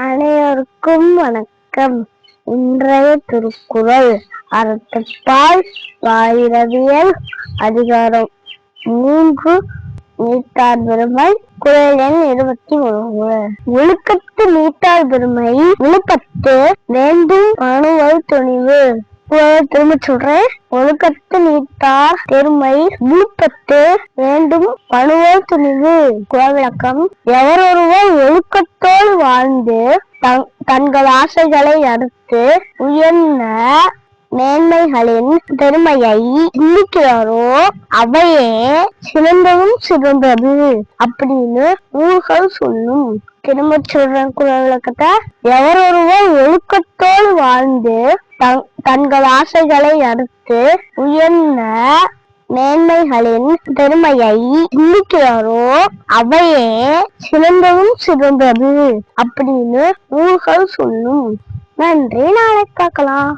அனைவருக்கும் வணக்கம். இன்றைய திருக்குறள் அறத்துப்பால் வாயிரவியல் அதிகாரம் மூன்று நீத்தார் பெருமை. குரல் எண் இருபத்தி மூணு ஒழுக்கத்து நீத்தார் பெருமை ஒழுக்கத்து வேண்டும் மனுவல் துணிவு. திரும்ப சொல்றேன். ஒழுக்கத்து நீத்தார் பெருமை விழுப்பத்து வேண்டும் பணுவல் துணிவு. குழவிளக்கம் விளக்கம். எவரொருவர் ஒழுக்கத்தோடு வாழ்ந்து தங்கள் ஆசைகளை அடுத்து உயர்ந்த மேன்மைகளின் பெருமையை சிந்திக்கிறாரோ அவையே சிறந்ததும் சிறந்தது அப்படின்னு ஊர்கள் சொல்லும். திரும்ப சொல்றேன் குரல் விளக்கத்தை எவரொருவர் ஒழுக்கத்தோடு வாழ்ந்து தங்- தங்கள் ஆசைகளை அடுத்து உயர்ந்த மேன்மைகளின் பெருமையை சிந்திக்கிறாரோ அவையே சிறந்ததும் சிறந்தது அப்படின்னு நூல்கள் சொல்லும். நன்றி நாளை பார்க்கலாம்.